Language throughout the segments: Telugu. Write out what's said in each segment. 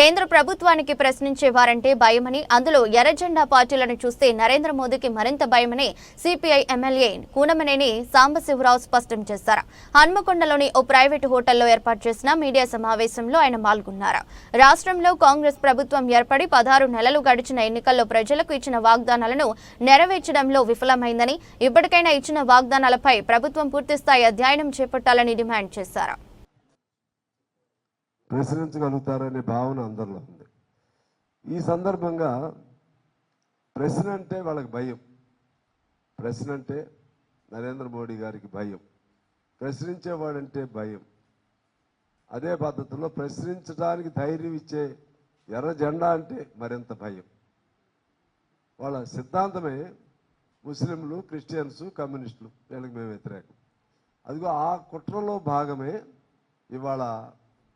కేంద్ర ప్రభుత్వానికి ప్రశ్నించే వారంటే భయమని అందులో ఎర్రజెండా పార్టీలను చూస్తే నరేంద్ర మోదీకి మరింత భయమని సిపిఐ ఎమ్మెల్యే కూనమనేని సాంబశివరావు స్పష్టం చేశారు. హన్మకొండలోని ఓ ప్రైవేటు హోటల్లో ఏర్పాటు చేసిన మీడియా సమావేశంలో ఆయన పాల్గొన్నారు. రాష్ట్రంలో కాంగ్రెస్ ప్రభుత్వం ఏర్పడి పదహారు నెలలు గడిచిన ఎన్నికల్లో ప్రజలకు ఇచ్చిన వాగ్దానాలను నెరవేర్చడంలో విఫలమైందని ఇప్పటికైనా ఇచ్చిన వాగ్దానాలపై ప్రభుత్వం పూర్తిస్థాయి అధ్యయనం చేపట్టాలని డిమాండ్ చేశారు. ప్రశ్నించగలుగుతారనే భావన అందరిలో ఉంది. ఈ సందర్భంగా ప్రశ్న అంటే వాళ్ళకి భయం. ప్రశ్న అంటే నరేంద్ర మోడీ గారికి భయం. ప్రశ్నించేవాడంటే భయం. అదే పద్ధతిలో ప్రశ్నించడానికి ధైర్యం ఇచ్చే ఎర్ర జెండా అంటే మరింత భయం. వాళ్ళ సిద్ధాంతమే ముస్లింలు క్రిస్టియన్స్ కమ్యూనిస్టులు వీళ్ళకి మేము వ్యతిరేకం అదిగో ఆ కుట్రలో భాగమే ఇవాళ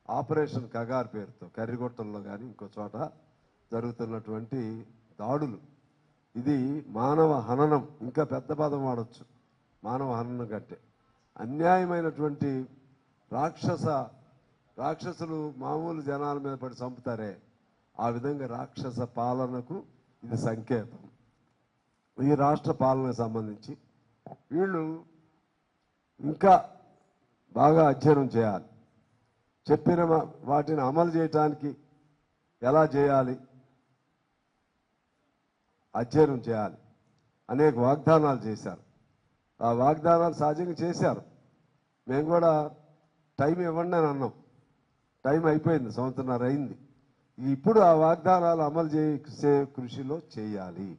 ఆపరేషన్ కగార్ పేరుతో కర్రిగొట్టంలో కానీ ఇంకో చోట జరుగుతున్నటువంటి దాడులు. ఇది మానవ హననం ఇంకా పెద్ద పదం వాడచ్చు. మానవ హననం కంటే. అన్యాయమైనటువంటి రాక్షస రాక్షసులు మామూలు జనాల మీద పడి చంపుతారే ఆ విధంగా రాక్షస పాలనకు ఇది సంకేతం. ఈ రాష్ట్ర పాలనకు సంబంధించి వీళ్ళు ఇంకా బాగా అధ్యయనం చేయాలి. చెప్పిన వాటిని అమలు చేయటానికి ఎలా చేయాలి? అధ్యయనం చేయాలి. అనేక వాగ్దానాలు చేశారు. ఆ వాగ్దానాలు సహజంగా చేశారు. మేము కూడా టైం ఇవ్వండి అని అన్నాం. టైం అయిపోయింది సంవత్సరం అయింది. ఇప్పుడు ఆ వాగ్దానాలు అమలు చేసే కృషిలో చేయాలి.